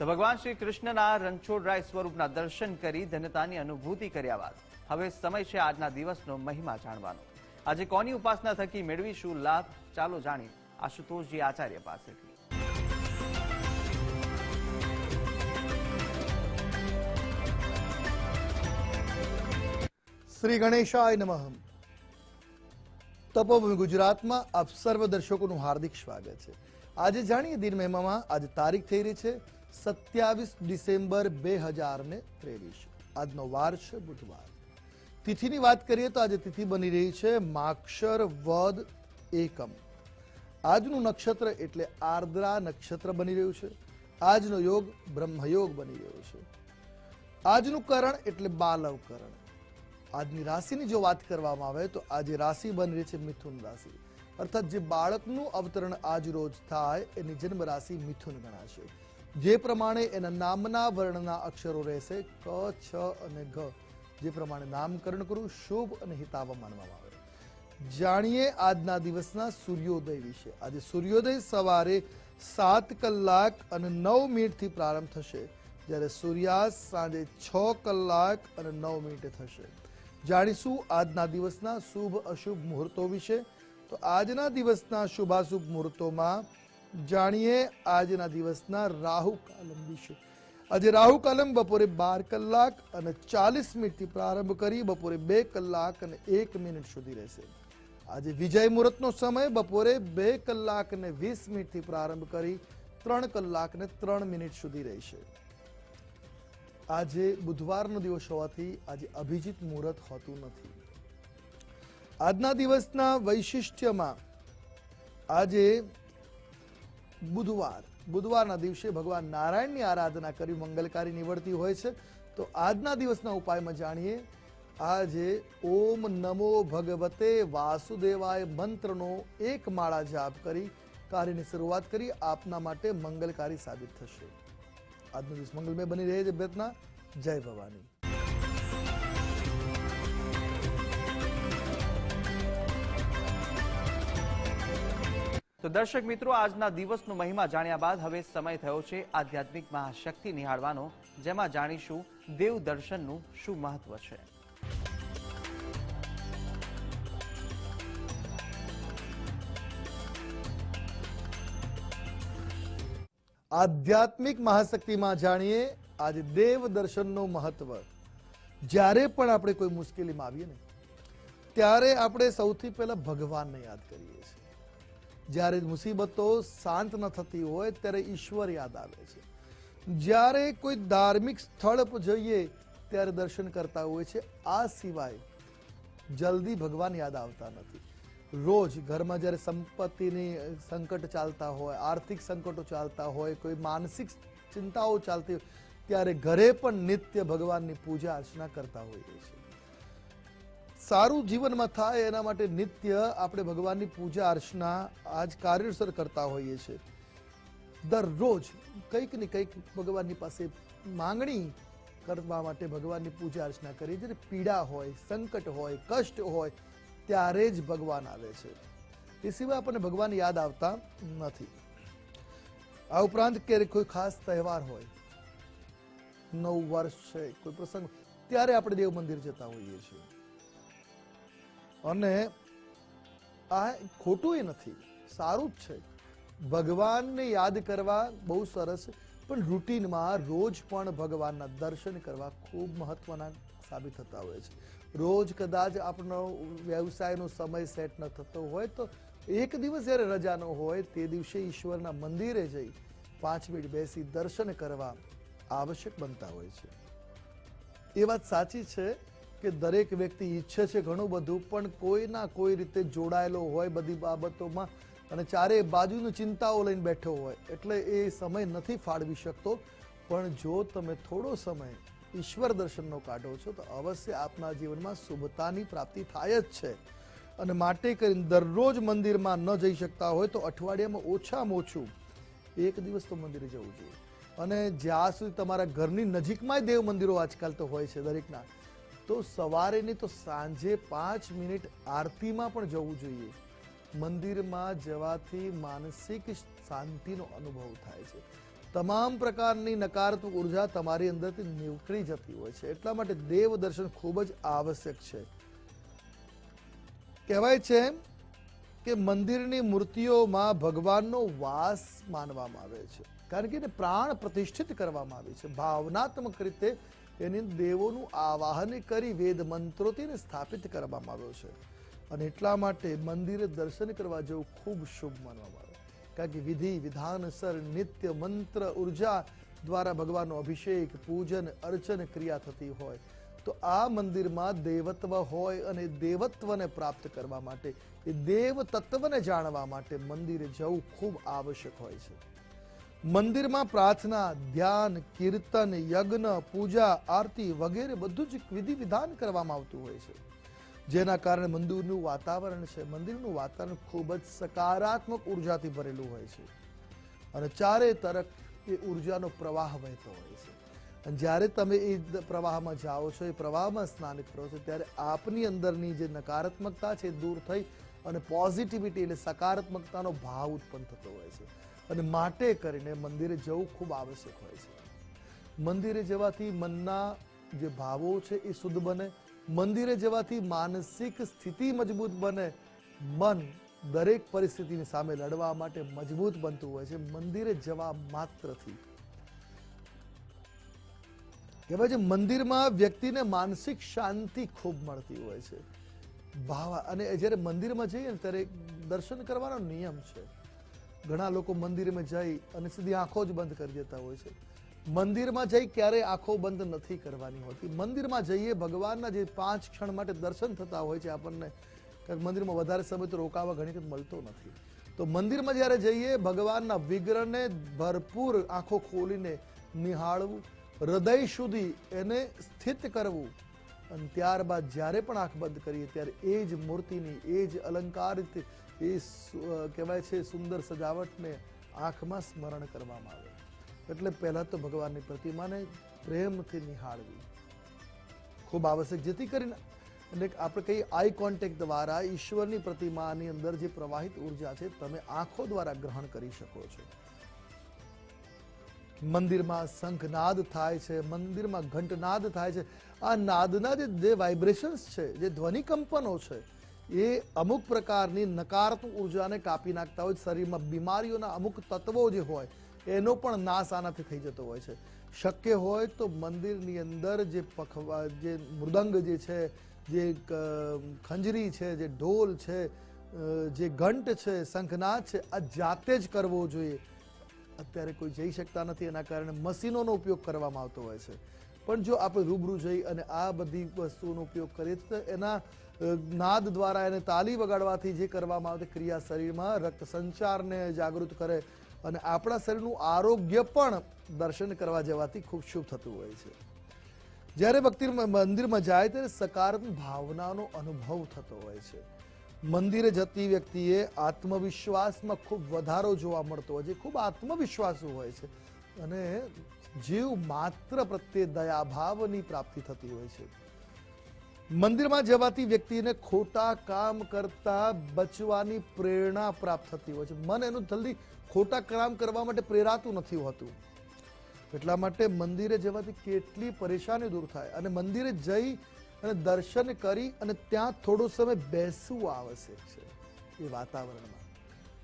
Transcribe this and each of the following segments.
તો ભગવાન શ્રી કૃષ્ણના રણછોડરાય સ્વરૂપના દર્શન કરી ધન્યતાની અનુભૂતિ કર્યા બાદ હવે સમય છે આજના દિવસનો મહિમા જાણવાનો. આજે કોની ઉપાસના થકી મેળવીશું લાભ? ચાલો જાણી આશુતોષજી આચાર્ય પાસેથી. શ્રી ગણેશાય નમઃ. તપોભૂમિ ગુજરાતમાં આપ સર્વ દર્શકોનું હાર્દિક સ્વાગત છે. આજે જાણીએ દિન મહિમામાં આજે તારીખ થઈ રહી છે. સત્યાવીસ ડિસેમ્બર બે હજાર ને ત્રેવીસ. આજનો વાર છે બુધવાર. તિથિની વાત કરીએ તો આજે તિથિ બની રહી છે માક્ષર વદ એકમ. આજનું નક્ષત્ર એટલે આર્દ્રા નક્ષત્ર બની રહ્યું છે. આજનો યોગ બ્રહ્મયોગ બની રહ્યો છે. આજનું કરણ એટલે બાલવ કરણ. આજની રાશિની જો વાત કરવામાં આવે તો આજે રાશિ બની રહી છે મિથુન રાશિ. અર્થાત જે બાળકનું અવતરણ આજ રોજ થાય એની જન્મ રાશિ મિથુન ગણાશે. જે પ્રમાણે એના નામના વર્ણના અક્ષરો રહેશે, ક, છ અને ઘ. જે પ્રમાણે નામકરણ કરવું શુભ અને હિતાવ માનવામાં આવે. જાણીએ આજના દિવસના સૂર્યોદય વિશે. આજે સૂર્યોદય સવારે સાત કલાક અને નવ મિનિટથી પ્રારંભ થશે. જ્યારે સૂર્યાસ્ત સાંજે છ કલાક અને નવ મિનિટે થશે. જાણીશું આજના દિવસના શુભ અશુભ મુહૂર્તો વિશે. તો આજના દિવસના શુભાશુભ મુહૂર્તોમાં જાણીએ આજના દિવસના રાહુ કાલમ વિશે. આજે રાહુ કાલમ બપોરે બાર કલાક અને ચાલીસ મિનિટથી પ્રારંભ કરી બપોરે બે કલાક અને એક મિનિટ સુધી રહેશે. આજે વિજય મુહૂર્તનો સમય બપોરે બે કલાક અને વીસ મિનિટથી પ્રારંભ કરી ત્રણ કલાક ને ત્રણ મિનિટ સુધી રહેશે. આજે બુધવારનો દિવસ હોવાથી આજે અભિજીત મુહૂર્ત હોતું નથી. આજના દિવસના વૈશિષ્ટ્યમાં આજે બુધવાર. બુધવારના દિવસે ભગવાન નારાયણની આરાધના કરી મંગલકારી નીવડતી હોય છે. તો આજના દિવસના ઉપાયમાં જાણીએ. આજે ઓમ નમો ભગવતે વાસુદેવાય મંત્રનો એક માળા જાપ કરી કાર્યની શરૂઆત કરી. આપના માટે મંગલકારી સાબિત થશે. આજનો દિવસ મંગલમય બની રહે છે. બેતના જય ભવાની. તો દર્શક મિત્રો, આજના દિવસનો મહિમા જાણ્યા બાદ હવે સમય થયો છે આધ્યાત્મિક મહાશક્તિ નિહાળવાનો, જેમાં જાણીશું દેવ દર્શનનું શું મહત્વ છે. આધ્યાત્મિક મહાશક્તિમાં જાણીએ આજે દેવ દર્શનનું મહત્વ. જ્યારે પણ આપણે કોઈ મુશ્કેલીમાં આવીએ ને, ત્યારે આપણે સૌથી પહેલા ભગવાનને યાદ કરીએ છીએ. જ્યારે મુસીબતો શાંત ન થતી હોય ત્યારે ઈશ્વર યાદ આવે છે. જ્યારે કોઈ ધાર્મિક સ્થળ પર જઈએ ત્યારે દર્શન કરતા હોય છે. આ સિવાય જલ્દી ભગવાન યાદ આવતા નથી. રોજ ઘરમાં જ્યારે સંપત્તિની સંકટ ચાલતા હોય, આર્થિક સંકટો ચાલતા હોય, કોઈ માનસિક ચિંતાઓ ચાલતી હોય, ત્યારે ઘરે પણ નિત્ય ભગવાનની પૂજા અર્ચના કરતા હોઈએ છીએ. સારું જીવનમાં થાય એના માટે નિત્ય આપણે ભગવાનની પૂજા, અર્ચના આજ કાર્યસર કરતા હોઈએ છીએ. દરરોજ કંઈક ને કંઈક ભગવાનની પાસે માંગણી કરવા માટે ભગવાનની પૂજા, અર્ચના કરીએ. જ્યારે પીડા હોય, સંકટ હોય, કષ્ટ હોય, ત્યારે જ ભગવાન આવે છે. એ સિવાય આપણને ભગવાન યાદ આવતા નથી. આ ઉપરાંત ક્યારેક કોઈ ખાસ તહેવાર હોય, નવ વર્ષ છે, કોઈ પ્રસંગ, ત્યારે આપણે દેવ મંદિર જતા હોઈએ છીએ. અને આ ખોટું નથી, સારું જ છે. ભગવાનને યાદ કરવા બહુ સરસ, પણ રૂટીનમાં રોજ પણ ભગવાનના દર્શન કરવા ખૂબ મહત્વના સાબિત થતા હોય છે. રોજ કદાચ આપણો વ્યવસાયનો સમય સેટ ન થતો હોય તો એક દિવસ જ્યારે રજાનો હોય તે દિવસે ઈશ્વરના મંદિરે જઈ પાંચ મિનિટ બેસી દર્શન કરવા આવશ્યક બનતા હોય છે. એ વાત સાચી છે કે દરેક વ્યક્તિ ઈચ્છે છે ઘણું બધું, પણ કોઈના કોઈ રીતે જોડાયેલો હોય બધી બાબતોમાં અને ચારે બાજુની ચિંતાઓ લઈને બેઠો હોય, એટલે એ સમય નથી ફાળવી શકતો. પણ જો તમે થોડો સમય ઈશ્વર દર્શનનો કાઢો છો, તો અવશ્ય આપના જીવનમાં શુભતાની પ્રાપ્તિ થાય જ છે. અને માટે કરીને દરરોજ મંદિરમાં ન જઈ શકતા હોય, તો અઠવાડિયામાં ઓછામાં ઓછું એક દિવસ તો મંદિરે જવું જોઈએ. અને જ્યાં સુધી તમારા ઘરની નજીકમાં દેવ મંદિરો આજકાલ તો હોય છે દરેકના તો સવારે નહીં તો સાંજે પાંચ મિનિટ આરતીમાં પણ જવું જોઈએ. મંદિરમાં જવાથી માનસિક શાંતિનો અનુભવ થાય છે. તમામ પ્રકારની નકારાત્મક ઊર્જા તમારી અંદરથી નીકળી જતી હોય છે. એટલા માટે દેવ દર્શન ખૂબ જ આવશ્યક છે. કહેવાય છે કે મંદિરની મૂર્તિઓમાં ભગવાનનો વાસ માનવામાં આવે છે. કારણ કે એને પ્રાણ પ્રતિષ્ઠિત કરવામાં આવે છે. ભાવનાત્મક રીતે એની દેવોનું આવાહન કરી વેદ મંત્રોથી એને સ્થાપિત કરવામાં આવ્યો છે. અને એટલા માટે મંદિરે દર્શન કરવા જેવું ખૂબ શુભ માનવામાં આવે. કારણ કે વિધિ વિધાનસર નિત્ય, મંત્ર, ઊર્જા દ્વારા ભગવાનનો અભિષેક, પૂજન, અર્ચન, ક્રિયા થતી હોય. તો આ મંદિરમાં દેવત્વ હોય અને દેવત્વને પ્રાપ્ત કરવા માટે, એ દેવ તત્વને જાણવા માટે મંદિરે જવું ખૂબ આવશ્યક હોય છે. મંદિરમાં પ્રાર્થના, ધ્યાન, કીર્તન, યજ્ઞ, પૂજા, આરતી વગેરે બધું જ વિધિ વિધાન કરવામાં આવતું હોય છે. જેના કારણે મંદિરનું વાતાવરણ છે, મંદિરનું વાતાવરણ ખૂબ જ સકારાત્મક ઉર્જાથી ભરેલું હોય છે. અને ચારે તરફ એ ઉર્જાનો પ્રવાહ વહેતો હોય છે. અને જ્યારે તમે એ પ્રવાહમાં જાઓ છો, એ પ્રવાહમાં સ્નાન કરો છો, ત્યારે આપની અંદરની જે નકારાત્મકતા છે દૂર થઈ અને પોઝિટિવિટી એટલે સકારાત્મકતાનો ભાવ ઉત્પન્ન થતો હોય છે. અને માટે કરીને મંદિરે જવું ખૂબ આવશ્યક હોય છે. મંદિરે જવાથી મનના જે ભાવો છે એ શુદ્ધ બને, મંદિરે જવાથી માનસિક સ્થિતિ મજબૂત બને, મન દરેક પરિસ્થિતિની સામે લડવા માટે મજબૂત બનતું હોય છે. મંદિરે જવા માત્રથી. કહેવાય છે મંદિરમાં વ્યક્તિને માનસિક શાંતિ ખૂબ મળતી હોય છે. ભાવા અને જ્યારે મંદિરમાં જઈએ ને ત્યારે દર્શન કરવાનો નિયમ છે. ઘણા લોકો મંદિરમાં જઈ અને સીધી આંખો જ બંધ કરી દેતા હોય છે. મંદિરમાં જઈ ક્યારેય આંખો બંધ નથી કરવાની હોતી. મંદિરમાં જઈએ ભગવાનના જે પાંચ ક્ષણ માટે દર્શન થતા હોય છે આપણને મંદિરમાં વધારે સમય તો રોકાવા ઘણી વખત મળતો નથી. તો મંદિરમાં જ્યારે જઈએ, ભગવાનના વિગ્રહને ભરપૂર આંખો ખોલીને નિહાળવું, હૃદય સુધી એને સ્થિત કરવું અને ત્યારબાદ જ્યારે પણ આંખ બંધ કરીએ, ત્યારે એ જ મૂર્તિની, એ જ અલંકારિત એ કહેવાય છે, સુંદર સજાવટને આંખમાં સ્મરણ કરવામાં આવે. એટલે પહેલાં તો ભગવાનની પ્રતિમાને પ્રેમથી નિહાળવી. ખૂબ આવશ્યક, જેથી કરીને એટલે આપણે કહીએ, આઈ કોન્ટેક્ટ દ્વારા ઈશ્વરની પ્રતિમાની અંદર જે પ્રવાહિત ઊર્જા છે, તમે આંખો દ્વારા ગ્રહણ કરી શકો છો. મંદિરમાં શંખનાદ થાય છે, મંદિરમાં ઘંટનાદ થાય છે. આ નાદના જે વાઇબ્રેશન્સ છે, જે ધ્વનિ કંપનો છે એ અમુક પ્રકારની નકારાત્મક ઉર્જાને કાપી નાખતા હોય, શરીરમાં બીમારીઓના અમુક તત્વો જે હોય, એનો પણ નાશ આનાથી થઈ જતો હોય છે. શક્ય હોય તો મંદિરની અંદર જે પખવા, જે મૃદંગ જે છે, જે ખંજરી છે, જે ઢોલ છે જે ઘંટ છે, શંખનાદ છે, આ જાતે જ કરવો જોઈએ. અત્યારે કોઈ જઈ શકતા નથી, એના કારણે મશીનોનો ઉપયોગ કરવામાં આવતો હોય છે. પણ જો આપણે રૂબરૂ જઈ અને આ બધી વસ્તુઓનો ઉપયોગ કરીએ તો એના નાદ દ્વારા એને તાલી વગાડવાથી જે કરવામાં આવતી ક્રિયા શરીરમાં રક્ત સંચારને જાગૃત કરે અને આપણા શરીરનું આરોગ્ય પણ દર્શન કરવા જવાથી ખૂબ શુભ થતું હોય છે. જ્યારે ભક્તિ મંદિરમાં જાય ત્યારે સકારાત્મક ભાવનાનો અનુભવ થતો હોય છે. મંદિરે જતી વ્યક્તિએ આત્મવિશ્વાસમાં ખૂબ વધારો જોવા મળતો હોય છે. ખૂબ આત્મવિશ્વાસુ હોય છે. અને જીવ માત્ર પ્રત્યે દયાભાવની પ્રાપ્તિ થતી હોય છે. મંદિરમાં જવાથી વ્યક્તિને ખોટા કામ કરતા બચવાની પ્રેરણા પ્રાપ્ત થતી હોય છે. મન એનું જલ્દી ખોટા કામ કરવા માટે પ્રેરાતું નથી હોતું. એટલા માટે મંદિરે જવાથી કેટલી પરેશાની દૂર થાય અને મંદિરે જઈ અને દર્શન કરી અને ત્યાં થોડો સમય બેસવું આવશ્યક છે એ વાતાવરણમાં.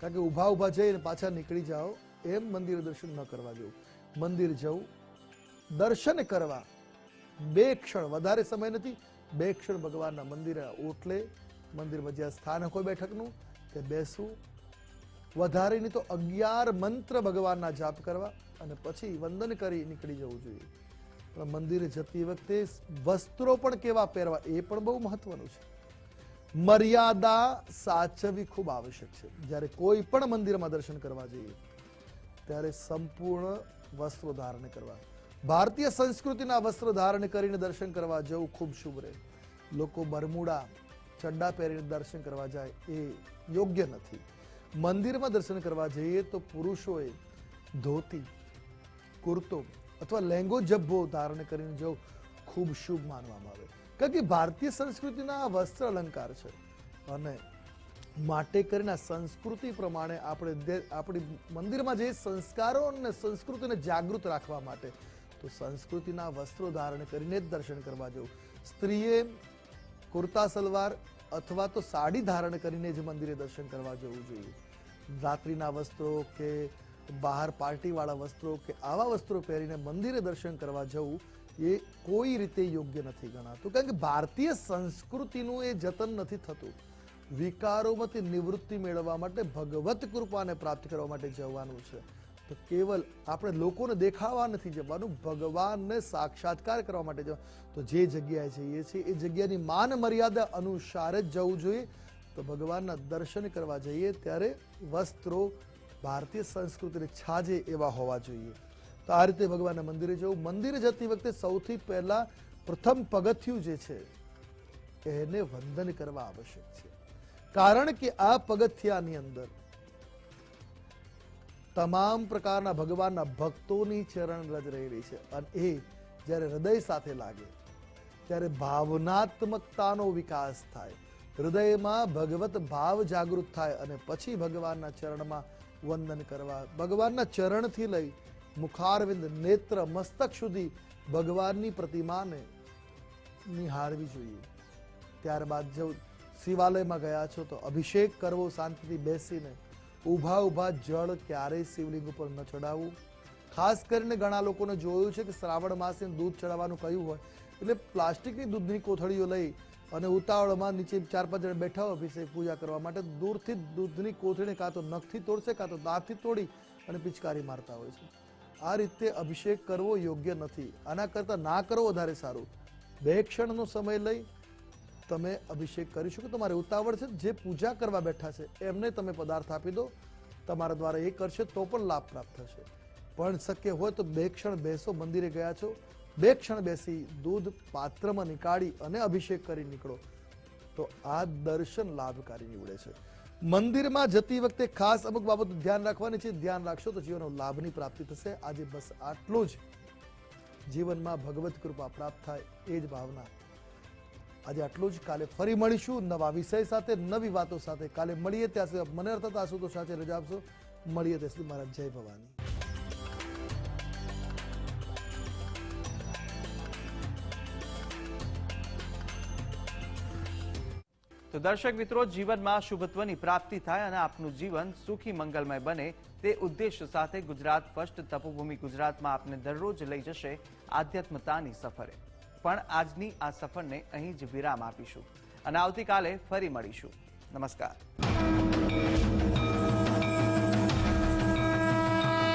કારણ કે ઊભા ઊભા જઈને પાછા નીકળી જાઓ એમ મંદિર દર્શન ન કરવા જવું મંદિર જવું, દર્શન કરવા. બે ક્ષણ વધારે સમય નથી, બે ક્ષણ ભગવાનના મંદિરે ઓટલે, મંદિરમાં જ્યાં સ્થાન હોય બેઠકનું તે બેસવું. વધારેની તો અગિયાર મંત્ર ભગવાનના જાપ કરવા અને પછી વંદન કરી નીકળી જવું જોઈએ. પણ મંદિરે જતી વખતે વસ્ત્રો પણ કેવા પહેરવા એ પણ બહુ મહત્વનું છે. મર્યાદા સાચવવી ખૂબ આવશ્યક છે. જ્યારે કોઈ પણ મંદિરમાં દર્શન કરવા જઈએ ત્યારે સંપૂર્ણ વસ્ત્રો ધારણ કરવા. ભારતીય સંસ્કૃતિના વસ્ત્ર ધારણ કરીને દર્શન કરવા જવું ખૂબ શુભ રહે. લોકો બરમુડા ચડ્ડા પહેરીને દર્શન કરવા જાય એ યોગ્ય નથી. મંદિરમાં દર્શન કરવા જઈએ તો પુરુષોએ ધોતી, કુર્તો અથવા લહેંગો જબ્બો ધારણ કરીને જવું ખૂબ શુભ માનવામાં આવે. કારણ કે ભારતીય સંસ્કૃતિના આ વસ્ત્ર અલંકાર છે અને માટે કરીને સંસ્કૃતિ પ્રમાણે આપણે આપણી મંદિરમાં જે સંસ્કારો અને સંસ્કૃતિને જાગૃત રાખવા માટે, તો સંસ્કૃતિના વસ્ત્રો ધારણ કરીને જ દર્શન કરવા જવું. સ્ત્રીએ કુર્તા, સલવાર અથવા તો સાડી ધારણ કરીને જ મંદિરે દર્શન કરવા જવું જોઈએ. રાત્રિના વસ્ત્રો કે બહાર પાર્ટીવાળા વસ્ત્રો કે આવા વસ્ત્રો પહેરીને મંદિરે દર્શન કરવા જવું એ કોઈ રીતે યોગ્ય નથી ગણાતું. કારણ કે ભારતીય સંસ્કૃતિનું એ જતન નથી થતું. વિકારોમાંથી નિવૃત્તિ મેળવવા માટે ભગવત કૃપાને પ્રાપ્ત કરવા માટે જવાનું છે. તો કેવલ આપણે લોકોને દેખાવા નથી જવાનું, ભગવાનને સાક્ષાત્કાર કરવા માટે જવાનું. તો જે જગ્યાએ જઈએ છીએ, એ જગ્યાની માન મર્યાદા અનુસાર જ જવું જોઈએ. તો ભગવાનના દર્શન કરવા જઈએ ત્યારે વસ્ત્રો ભારતીય સંસ્કૃતિને છાજે એવા હોવા જોઈએ. તો આ રીતે ભગવાનના મંદિરે જવું. મંદિરે જતી વખતે સૌથી પહેલાં પ્રથમ પગથિયું જે છે, એને વંદન કરવા આવશ્યક છે. કારણ કે આ પગથિયાની અંદર તમામ પ્રકારના ભગવાનના ભક્તોની ચરણ રજ રહેલી છે. અને એ જ્યારે હૃદય સાથે લાગે, ત્યારે ભાવનાત્મકતાનો વિકાસ થાય. હૃદયમાં ભગવત ભાવ જાગૃત થાય અને પછી ભગવાનના ચરણમાં વંદન કરવા, ભગવાનના ચરણથી લઈ મુખારવિંદ નેત્ર મસ્તક સુધી ભગવાનની પ્રતિમાને નિહાળવી જોઈએ. ત્યારબાદ જો શિવાલયમાં ગયા છો તો અભિષેક કરવો શાંતિથી બેસીને ઊભા ઊભા જળ ક્યારેય શિવલિંગ ઉપર ન ચડાવવું. ખાસ કરીને ઘણા લોકોને જોયું છે કે શ્રાવણ માસે દૂધ ચડાવવાનું કહ્યું હોય, એટલે પ્લાસ્ટિકની દૂધની કોથળીઓ લઈ અને ઉતાવળમાં નીચે ચાર પાંચ જણ બેઠા હોય અભિષેક પૂજા કરવા માટે દૂરથી દૂધની કોથળીને કાં તો નખથી તોડશે, કાં તો દાંતથી તોડી અને પિચકારી મારતા હોય છે. આ રીતે અભિષેક કરવો યોગ્ય નથી. આના કરતાં ના કરવો વધારે સારું. બે ક્ષણનો સમય લઈ તમે અભિષેક કરી શકો. તમારે ઉતાવળ છે, જે પૂજા કરવા બેઠા છે, એમને તમે પદાર્થ આપી દો. તમારા દ્વારા એ કરશે તો પણ લાભ પ્રાપ્ત થશે. પણ શક્ય હોય તો બે ક્ષણ બેસો, મંદિરે ગયા છો. બે ક્ષણ બેસી દૂધ પાત્રમાં નીકાળી અને અભિષેક કરી નીકળો. તો આ દર્શન લાભકારી નીવડે છે. મંદિરમાં જતી વખતે ખાસ અમુક બાબતો ધ્યાન રાખવાની છે. ધ્યાન રાખશો તો જીવનનો લાભની પ્રાપ્તિ થશે. આજે બસ આટલું જ. જીવનમાં ભગવત કૃપા પ્રાપ્ત થાય એ જ ભાવના આજે આટલું જ. કાલે ફરી મળીશું નવા વિષય સાથે, નવી વાતો સાથે. કાલે મળીએ. ત્યાં સુધી મને અર્થાત આશુતોષ સાથે રજા આપશો. મળીએ ત્યાં સુધી. મારા જય ભવાની. તો દર્શક મિત્રો, જીવનમાં શુભત્વની પ્રાપ્તિ થાય અને આપનું જીવન સુખી, મંગલમય બને તે ઉદ્દેશ સાથે ગુજરાત ફર્સ્ટ તપોભૂમિ ગુજરાતમાં આપને દરરોજ લઈ જશે આધ્યાત્મતાની સફરે. પણ આજની આ સફરને અહીં જ વિરામ આપીશું. અને આવતીકાલે ફરી મળીશું. નમસ્કાર.